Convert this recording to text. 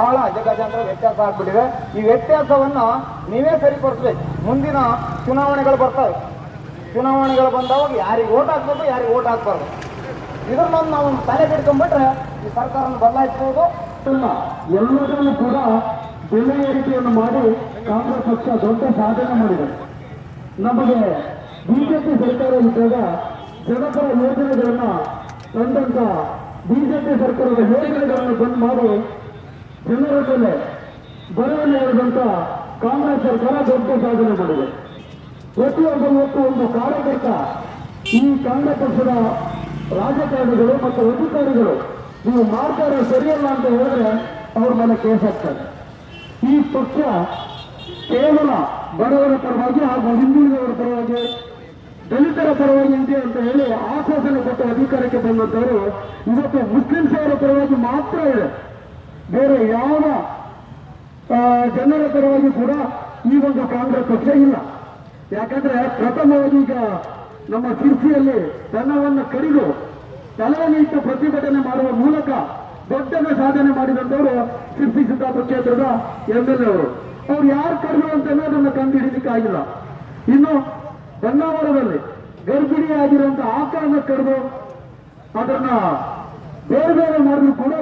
ಬಹಳ ಅಜಗಜಾಂತರ ವ್ಯತ್ಯಾಸ ಆಗ್ಬಿಟ್ಟಿದೆ. ಈ ವ್ಯತ್ಯಾಸವನ್ನ ನೀವೇ ಸರಿಪಡಿಸ್ಬೇಕು ಮುಂದಿನ ಚುನಾವಣೆಗಳು ಬರ್ತವೆ. ಚುನಾವಣೆಗಳು ಬಂದಾಗ ಯಾರಿಗೆ ಓಟ್ ಹಾಕ್ಬೇಕು, ಯಾರಿಗೆ ಓಟ್ ಹಾಕ್ಬಾರ್ದು. ಇದನ್ನೊಂದು ನಾವು ತಲೆ ಕೆಡ್ಕೊಂಡ್ಬಿಟ್ರೆ ಈ ಸರ್ಕಾರನ ಬದಲಾಯಿಸ್ಬೋದು. ಇಲ್ಲ ಎಲ್ಲರನ್ನು ಕೂಡ ಬೆಲೆ ಏರಿಕೆಯನ್ನು ಮಾಡಿ ಕಾಂಗ್ರೆಸ್ ಪಕ್ಷ ದೊಡ್ಡ ಸಾಧನೆ ಮಾಡಿದೆ. ನಮಗೆ ಬಿಜೆಪಿ ಸರ್ಕಾರ ಇದ್ದಾಗ ಜನಪರ ಯೋಜನೆಗಳನ್ನ ತಂದಂತ ಬಿಜೆಪಿ ಸರ್ಕಾರದ ಯೋಜನೆಗಳನ್ನು ಬಂದ್ ಮಾಡಿ ಜನರ ಮೇಲೆ ಬರವನ್ನು ಕಾಂಗ್ರೆಸ್ ಸರ್ಕಾರ ದೊಡ್ಡ ಸಾಧನೆ ಮಾಡಿದೆ. ಪ್ರತಿಯೊಬ್ಬ ಒಂದು ಕಾರ್ಯಕರ್ತ, ಈ ಕಾಂಗ್ರೆಸ್ ಪಕ್ಷದ ರಾಜಕಾರಣಿಗಳು ಮತ್ತು ಅಧಿಕಾರಿಗಳು ನೀವು ಮಾಡ್ತಾರೆ ಸರಿಯಲ್ಲ ಅಂತ ಹೇಳಿದ್ರೆ ಅವ್ರ ಮೇಲೆ ಕೇಸ್ ಹಾಕ್ತಾರೆ. ಈ ಪಕ್ಷ ಕೇವಲ ಬಡವರ ಪರವಾಗಿ ಹಾಗೂ ಹಿಂದುಳಿದವರ ಪರವಾಗಿ, ದಲಿತರ ಪರವಾಗಿ ಇದೆ ಅಂತ ಹೇಳಿ ಆಶ್ವಾಸನೆ ಕೊಟ್ಟು ಅಧಿಕಾರಕ್ಕೆ ಬಂದಂತವರು ಇವತ್ತು ಮುಸ್ಲಿಮ್ಸ್ ಅವರ ಪರವಾಗಿ ಮಾತ್ರ ಇದೆ. ಬೇರೆ ಯಾವ ಜನರ ಪರವಾಗಿ ಕೂಡ ಈ ಒಂದು ಕಾಂಗ್ರೆಸ್ ಪಕ್ಷ ಇಲ್ಲ. ಯಾಕಂದ್ರೆ ಪ್ರಥಮವಾಗಿ ಈಗ ನಮ್ಮ ಶಿರ್ಸಿಯಲ್ಲಿ ದನವನ್ನು ಕಡಿದು ತಲೆಯನ್ನು ಇಟ್ಟು ಪ್ರತಿಭಟನೆ ಮಾಡುವ ಮೂಲಕ ದೊಡ್ಡದ ಸಾಧನೆ ಮಾಡಿದಂತವರು ಶಿರ್ಸಿ ಸಿದ್ದಾಪುರ ಕ್ಷೇತ್ರದ ಎಂ ಎಲ್ ಅವರು ಯಾರು ಕಡಿದು ಅಂತ ಅದನ್ನು ಕಂಡು ಹಿಡಿದಕ್ಕಾಗಿಲ್ಲ ಇನ್ನು ಬನ್ನಾವರದಲ್ಲಿ ಗರ್ಭಿಣಿಯಾಗಿರುವಂತಹ ಆಕಾರನ ಕಡಿದು ಅದನ್ನ ಬೇರೆ ಬೇರೆ ಮಾಡಿದ್ರು ಕೂಡ